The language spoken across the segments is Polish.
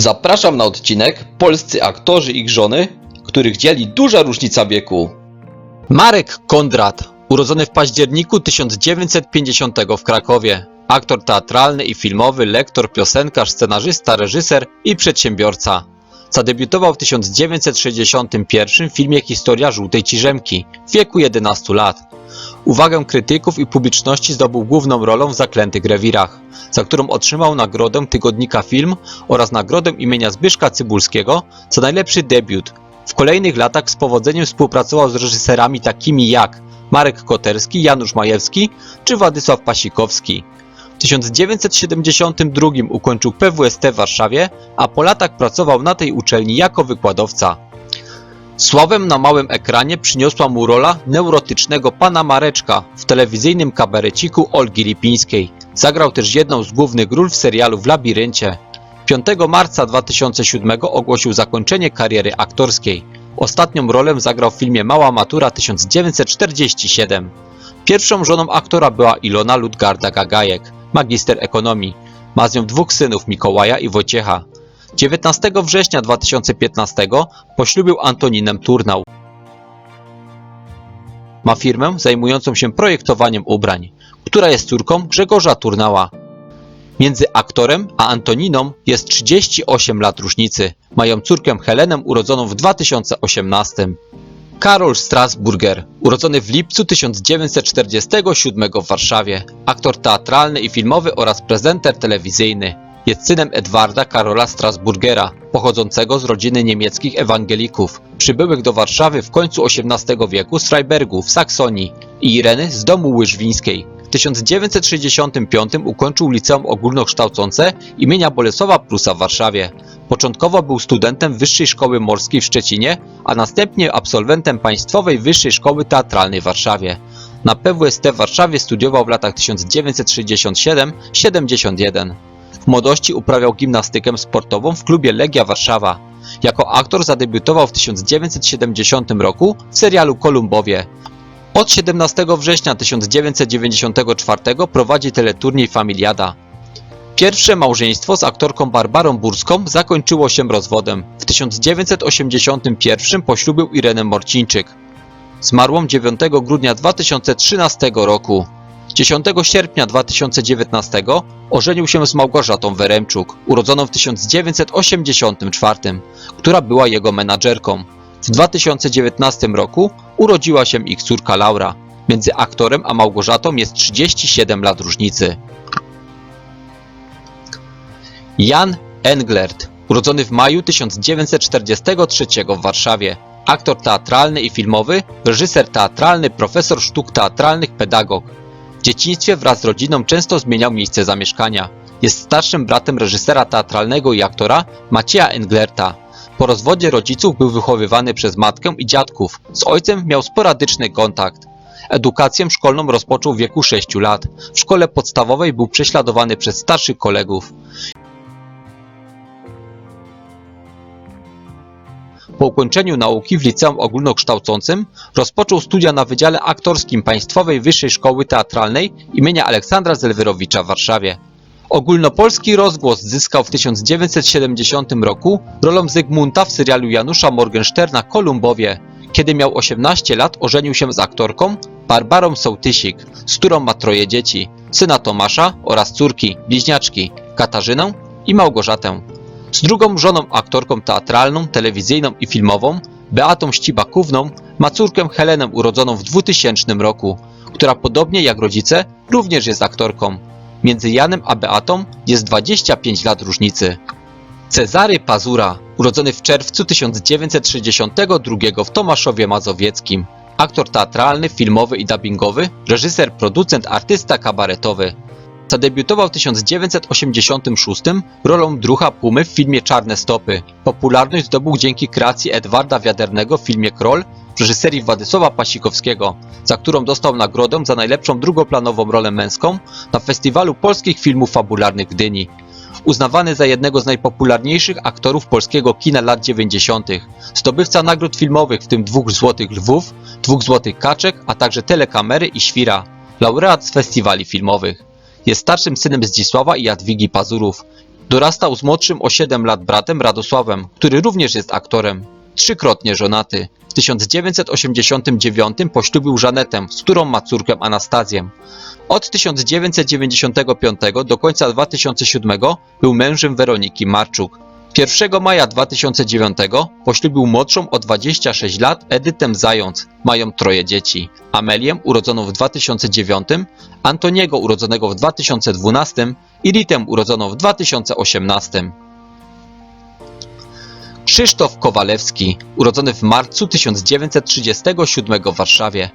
Zapraszam na odcinek Polscy aktorzy i żony, których dzieli duża różnica wieku. Marek Kondrat, urodzony w październiku 1950 w Krakowie. Aktor teatralny i filmowy, lektor, piosenkarz, scenarzysta, reżyser i przedsiębiorca. Zadebiutował w 1961 w filmie Historia Żółtej Ciżemki w wieku 11 lat. Uwagę krytyków i publiczności zdobył główną rolą w Zaklętych Rewirach, za którą otrzymał nagrodę Tygodnika Film oraz nagrodę imienia Zbyszka Cybulskiego za najlepszy debiut. W kolejnych latach z powodzeniem współpracował z reżyserami takimi jak Marek Koterski, Janusz Majewski czy Władysław Pasikowski. W 1972 ukończył PWST w Warszawie, a po latach pracował na tej uczelni jako wykładowca. Sławę na małym ekranie przyniosła mu rola neurotycznego pana Mareczka w telewizyjnym kabareciku Olgi Lipińskiej. Zagrał też jedną z głównych ról w serialu W labiryncie. 5 marca 2007 ogłosił zakończenie kariery aktorskiej. Ostatnią rolę zagrał w filmie Mała Matura 1947. Pierwszą żoną aktora była Ilona Ludgarda Gagajek, magister ekonomii. Ma z nią dwóch synów Mikołaja i Wojciecha. 19 września 2015 poślubił Antoninę Turnał. Ma firmę zajmującą się projektowaniem ubrań, która jest córką Grzegorza Turnała. Między aktorem a Antoniną jest 38 lat różnicy. Mają córkę Helenę urodzoną w 2018. Karol Strasburger, urodzony w lipcu 1947 w Warszawie, aktor teatralny i filmowy oraz prezenter telewizyjny. Jest synem Edwarda Karola Strasburgera, pochodzącego z rodziny niemieckich ewangelików, przybyłych do Warszawy w końcu XVIII wieku z Freibergu w Saksonii i Ireny z domu łyżwińskiej. W 1965 ukończył liceum ogólnokształcące imienia Bolesława Prusa w Warszawie. Początkowo był studentem Wyższej Szkoły Morskiej w Szczecinie, a następnie absolwentem Państwowej Wyższej Szkoły Teatralnej w Warszawie. Na PWST w Warszawie studiował w latach 1967-71. W młodości uprawiał gimnastykę sportową w klubie Legia Warszawa. Jako aktor zadebiutował w 1970 roku w serialu Kolumbowie. Od 17 września 1994 prowadzi teleturniej Familiada. Pierwsze małżeństwo z aktorką Barbarą Burską zakończyło się rozwodem. W 1981 poślubił Irenę Morcińczyk. Zmarłą 9 grudnia 2013 roku. 10 sierpnia 2019 ożenił się z Małgorzatą Weremczuk, urodzoną w 1984, która była jego menadżerką. W 2019 roku urodziła się ich córka Laura. Między aktorem a Małgorzatą jest 37 lat różnicy. Jan Englert, urodzony w maju 1943 w Warszawie. Aktor teatralny i filmowy, reżyser teatralny, profesor sztuk teatralnych, pedagog. W dzieciństwie wraz z rodziną często zmieniał miejsce zamieszkania. Jest starszym bratem reżysera teatralnego i aktora Macieja Englerta. Po rozwodzie rodziców był wychowywany przez matkę i dziadków. Z ojcem miał sporadyczny kontakt. Edukację szkolną rozpoczął w wieku 6 lat. W szkole podstawowej był prześladowany przez starszych kolegów. Po ukończeniu nauki w liceum ogólnokształcącym rozpoczął studia na Wydziale Aktorskim Państwowej Wyższej Szkoły Teatralnej imienia Aleksandra Zelwerowicza w Warszawie. Ogólnopolski rozgłos zyskał w 1970 roku rolą Zygmunta w serialu Janusza Morgensterna Kolumbowie. Kiedy miał 18 lat ożenił się z aktorką Barbarą Sołtysik, z którą ma troje dzieci, syna Tomasza oraz córki, bliźniaczki, Katarzynę i Małgorzatę. Z drugą żoną aktorką teatralną, telewizyjną i filmową, Beatą Ścibakówną, ma córkę Helenę urodzoną w 2000 roku, która podobnie jak rodzice również jest aktorką. Między Janem a Beatą jest 25 lat różnicy. Cezary Pazura, urodzony w czerwcu 1962 w Tomaszowie Mazowieckim. Aktor teatralny, filmowy i dubbingowy, reżyser, producent, artysta kabaretowy. Zadebiutował w 1986 rolą drucha Pumy w filmie Czarne Stopy. Popularność zdobył dzięki kreacji Edwarda Wiadernego w filmie Kroll w reżyserii Władysława Pasikowskiego, za którą dostał nagrodę za najlepszą drugoplanową rolę męską na Festiwalu Polskich Filmów Fabularnych w Gdyni. Uznawany za jednego z najpopularniejszych aktorów polskiego kina lat 90., zdobywca nagród filmowych, w tym dwóch Złotych Lwów, dwóch Złotych Kaczek, a także Telekamery i Świra, laureat z festiwali filmowych. Jest starszym synem Zdzisława i Jadwigi Pazurów. Dorastał z młodszym o 7 lat bratem Radosławem, który również jest aktorem. Trzykrotnie żonaty. W 1989 poślubił Żanetę, z którą ma córkę Anastazję. Od 1995 do końca 2007 był mężem Weroniki Marczuk. 1 maja 2009 poślubił młodszą o 26 lat Edytę Zając. Mają troje dzieci. Amelię, urodzoną w 2009, Antoniego, urodzonego w 2012 i Ritę, urodzoną w 2018. Krzysztof Kowalewski, urodzony w marcu 1937 w Warszawie.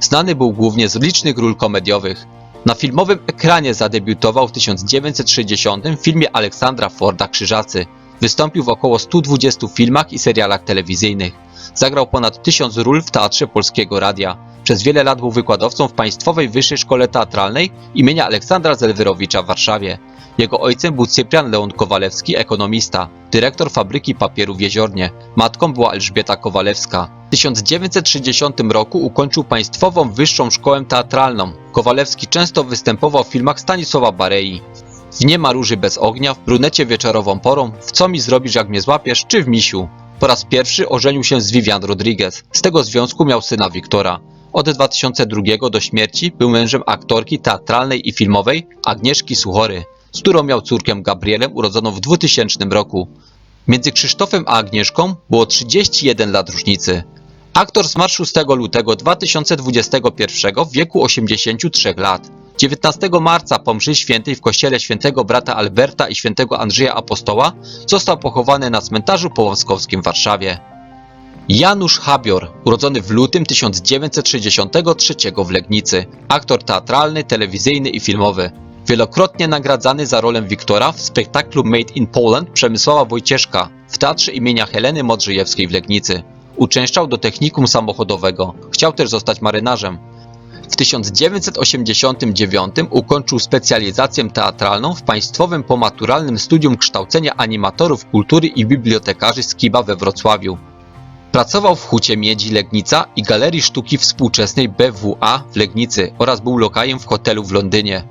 Znany był głównie z licznych ról komediowych. Na filmowym ekranie zadebiutował w 1960 w filmie Aleksandra Forda Krzyżacy. Wystąpił w około 120 filmach i serialach telewizyjnych. Zagrał ponad 1000 ról w Teatrze Polskiego Radia. Przez wiele lat był wykładowcą w Państwowej Wyższej Szkole Teatralnej imienia Aleksandra Zelwerowicza w Warszawie. Jego ojcem był Cyprian Leon Kowalewski, ekonomista, dyrektor fabryki papieru w Jeziornie. Matką była Elżbieta Kowalewska. W 1960 roku ukończył Państwową Wyższą Szkołę Teatralną. Kowalewski często występował w filmach Stanisława Barei. W Nie ma róży bez ognia, w Brunecie wieczorową porą, w Co mi zrobisz jak mnie złapiesz, czy w Misiu. Po raz pierwszy ożenił się z Vivian Rodriguez. Z tego związku miał syna Wiktora. Od 2002 do śmierci był mężem aktorki teatralnej i filmowej Agnieszki Suchory, z którą miał córkę Gabrielę urodzoną w 2000 roku. Między Krzysztofem a Agnieszką było 31 lat różnicy. Aktor zmarł 6 lutego 2021 w wieku 83 lat. 19 marca po mszy świętej w kościele świętego brata Alberta i świętego Andrzeja Apostoła został pochowany na cmentarzu połąskowskim w Warszawie. Janusz Habior, urodzony w lutym 1963 w Legnicy, aktor teatralny, telewizyjny i filmowy. Wielokrotnie nagradzany za rolę Wiktora w spektaklu Made in Poland Przemysława Wojcieszka w Teatrze imienia Heleny Modrzejewskiej w Legnicy. Uczęszczał do technikum samochodowego. Chciał też zostać marynarzem. W 1989 ukończył specjalizację teatralną w Państwowym Pomaturalnym Studium Kształcenia Animatorów Kultury i Bibliotekarzy Skiba we Wrocławiu. Pracował w Hucie Miedzi Legnica i Galerii Sztuki Współczesnej BWA w Legnicy oraz był lokajem w hotelu w Londynie.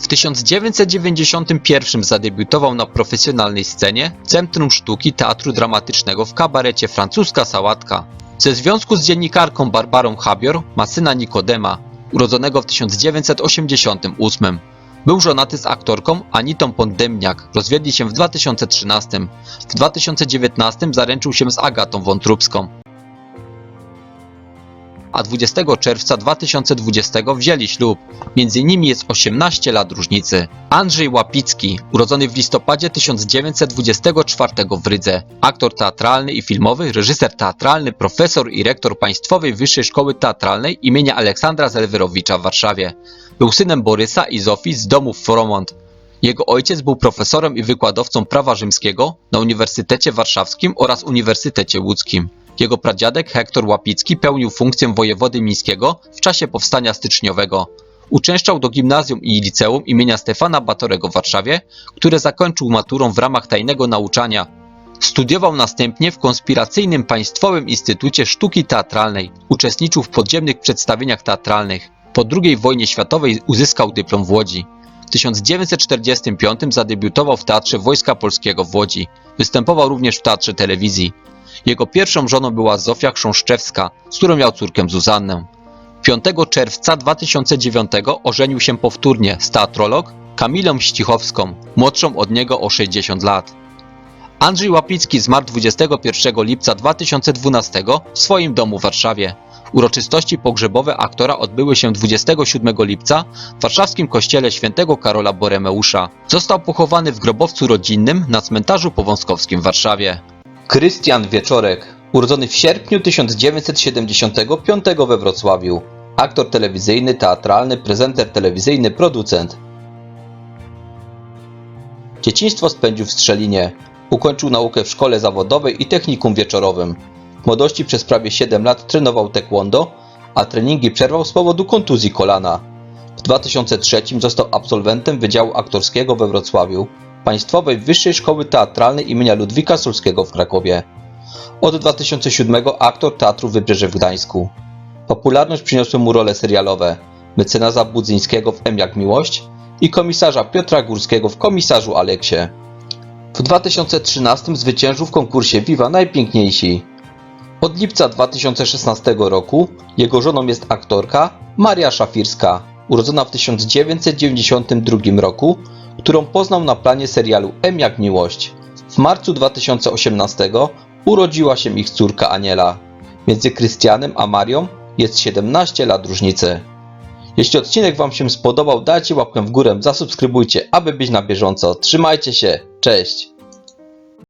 W 1991 zadebiutował na profesjonalnej scenie w Centrum Sztuki Teatru Dramatycznego w kabarecie Francuska Sałatka. Ze związku z dziennikarką Barbarą Habior ma syna Nikodema, urodzonego w 1988. Był żonaty z aktorką Anitą Pondemniak, rozwiedli się w 2013. W 2019 zaręczył się z Agatą Wątróbską. A 20 czerwca 2020 wzięli ślub. Między nimi jest 18 lat różnicy. Andrzej Łapicki, urodzony w listopadzie 1924 w Rydze, aktor teatralny i filmowy, reżyser teatralny, profesor i rektor Państwowej Wyższej Szkoły Teatralnej imienia Aleksandra Zelwerowicza w Warszawie. Był synem Borysa i Zofii z domów Foromont. Jego ojciec był profesorem i wykładowcą prawa rzymskiego na Uniwersytecie Warszawskim oraz Uniwersytecie Łódzkim. Jego pradziadek Hektor Łapicki pełnił funkcję wojewody mińskiego w czasie powstania styczniowego. Uczęszczał do gimnazjum i liceum imienia Stefana Batorego w Warszawie, które zakończył maturą w ramach tajnego nauczania. Studiował następnie w konspiracyjnym Państwowym Instytucie Sztuki Teatralnej. Uczestniczył w podziemnych przedstawieniach teatralnych. Po II wojnie światowej uzyskał dyplom w Łodzi. W 1945 zadebiutował w Teatrze Wojska Polskiego w Łodzi. Występował również w Teatrze Telewizji. Jego pierwszą żoną była Zofia Chrząszczewska, z którą miał córkę Zuzannę. 5 czerwca 2009 ożenił się powtórnie z teatrolog Kamilą Ścichowską, młodszą od niego o 60 lat. Andrzej Łapicki zmarł 21 lipca 2012 w swoim domu w Warszawie. Uroczystości pogrzebowe aktora odbyły się 27 lipca w warszawskim kościele świętego Karola Boremeusza. Został pochowany w grobowcu rodzinnym na cmentarzu powązkowskim w Warszawie. Krystian Wieczorek, urodzony w sierpniu 1975 we Wrocławiu. Aktor telewizyjny, teatralny, prezenter telewizyjny, producent. Dzieciństwo spędził w Strzelinie. Ukończył naukę w szkole zawodowej i technikum wieczorowym. W młodości przez prawie 7 lat trenował taekwondo, a treningi przerwał z powodu kontuzji kolana. W 2003 został absolwentem Wydziału Aktorskiego we Wrocławiu, Państwowej Wyższej Szkoły Teatralnej imienia Ludwika Sulskiego w Krakowie. Od 2007 aktor Teatru Wybrzeże w Gdańsku. Popularność przyniosły mu role serialowe mecenasa Budzyńskiego w M jak Miłość i komisarza Piotra Górskiego w Komisarzu Aleksie. W 2013 zwyciężył w konkursie Viva Najpiękniejsi. Od lipca 2016 roku jego żoną jest aktorka Maria Szafirska, urodzona w 1992 roku, którą poznał na planie serialu M jak Miłość. W marcu 2018 urodziła się ich córka Aniela. Między Krystianem a Marią jest 17 lat różnicy. Jeśli odcinek Wam się spodobał, dajcie łapkę w górę, zasubskrybujcie, aby być na bieżąco. Trzymajcie się, cześć!